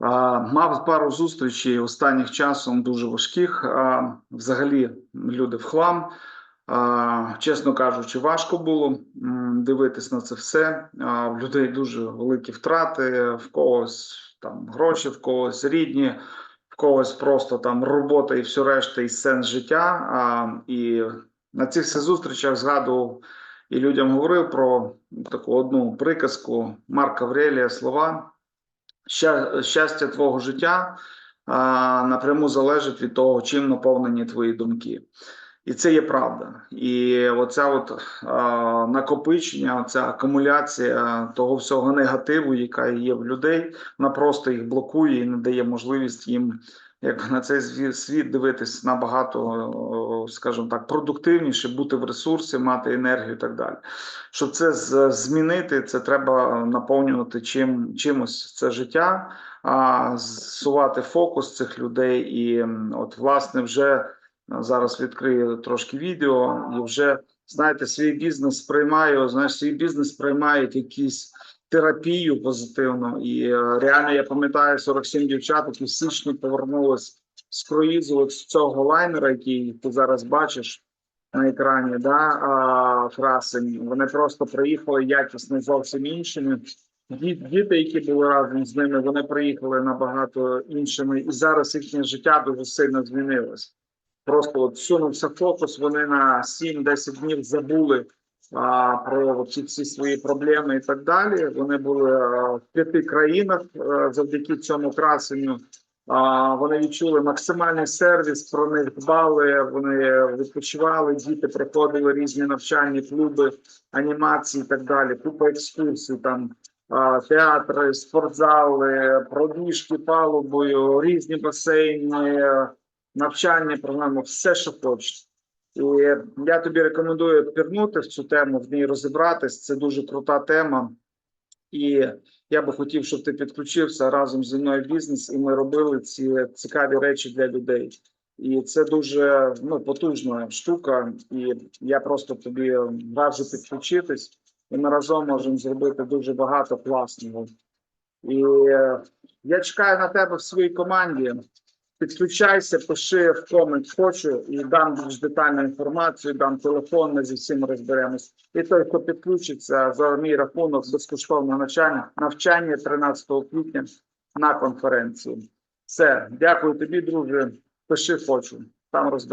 А, мав пару зустрічей останніх часом дуже важких. Взагалі, люди в хлам. Чесно кажучи, важко було дивитись на це все. В людей дуже великі втрати, в когось там гроші, в когось рідні, в когось просто там робота і все решта, і сенс життя. І на цих всіх зустрічах згадував і людям говорив про таку одну приказку Марка Аврелія слова. Ща- щастя твого життя напряму залежить від того, чим наповнені твої думки. І це є правда. І оця от а, накопичення, оця акумуляція того всього негативу, яка є в людей, вона просто їх блокує і не дає можливість їм якби на цей світ дивитись набагато, скажімо так, продуктивніше, бути в ресурсі, мати енергію і так далі. Щоб це змінити, це треба наповнювати чим, чимось це життя, а зсувати фокус цих людей. І от, власне, вже зараз відкрию трошки відео і вже знаєте, свій бізнес сприймаю, знаєш, свій бізнес сприймає як якісь терапію позитивну. І е, реально я пам'ятаю 47 дівчат, які в січні повернулись з круїзу з цього лайнера, який ти зараз бачиш на екрані, да, красень. Вони просто приїхали якісно зовсім іншими. Діти, які були разом з ними, вони приїхали набагато іншими, і зараз їхнє життя дуже сильно змінилось. Просто от сунувся фокус, вони на 7-10 днів забули а, про ці всі свої проблеми і так далі. Вони були а, в п'яти країнах а, завдяки цьому красенню. А, вони відчули максимальний сервіс, про них дбали, вони відпочивали, діти проходили різні навчальні клуби, анімації і так далі. Купа екскурсій, там театри, спортзали, пробіжки палубою, різні басейни, навчальні програми, все, що хочеш. І я тобі рекомендую пірнути в цю тему, в ній розібратись. Це дуже крута тема. І я би хотів, щоб ти підключився разом зі мною в бізнес, і ми робили ці цікаві речі для людей. І це дуже ну, потужна штука. І я просто тобі раджу підключитись, і ми разом можемо зробити дуже багато класного. І я чекаю на тебе в своїй команді. Підключайся, пиши в комент хочу і дам більш детальну інформацію, дам телефон, ми зі всім розберемось. І той, хто підключиться за мій рахунок безкоштовного навчання, навчання 13 квітня на конференцію. Все, дякую тобі, друже. Пиши хочу. Там розберемось.